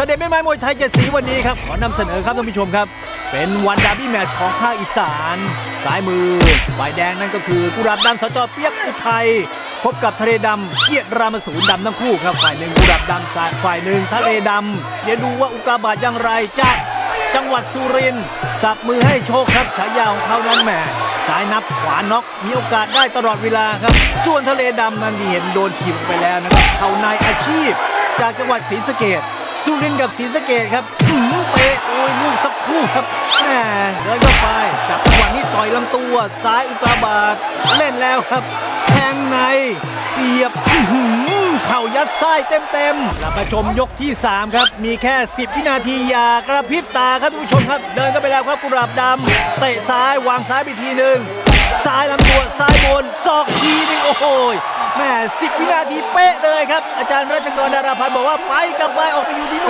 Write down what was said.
ชาเดชไม่ไม้มวยไทยเจ็ดสีวันนี้ครับ ขอนำเสนอครับท่านผู้ชมครับ เป็นวันดาร์บี้แมตช์ของภาคอีสานซ้ายมือฝ่ายแดงนั่นก็คือกุราบดำสจเปียกอุทัยพบกับทะเลดำเกียรติรามสูรดำทั้งคู่ครับฝ่ายหนึ่งกุราบดำซ้ายฝ่ายหนึ่งทะเลดำเดี๋ยวดูว่าอุกาบาตอย่างไรจากจังหวัดสุรินทร์สับมือให้โชคครับฉายาของเขานั้นแหมซ้ายนับขวาน็อกมีโอกาสได้ตลอดเวลาครับ ส่วนทะเลดำนั้นที่เห็นโดนถีบไปแล้วนะครับเขานายอาชีพ จากจังหวัดศรีสะเกด สุรินกับศรีสะเกดครับหืมเป๊ะโอ้ยลูกสักคู่ครับแหมเดินเข้าไปจับจังหวะนี้ต่อยลำตัวซ้ายอุกาบาตเล่นแล้วครับแทงใน เสียบอื้อหือเข่ายัดไส้เต็มๆเรามาชมยกที่ 3 ครับ มีแค่ 10 วินาทีอย่ากระพริบตาครับทุกผู้ชมครับ เดินเข้าไปแล้วครับกุหลาบดำเตะซ้ายวางซ้ายไปทีหนึ่งซ้ายลำตัวซ้ายบนศอกทีนึงโอ้โห แม่สิบวินาทีเป๊ะเลยครับ อาจารย์รัชกรดาราพันธ์บอกว่าไปกลับไปออกไปอยู่ที่นู่น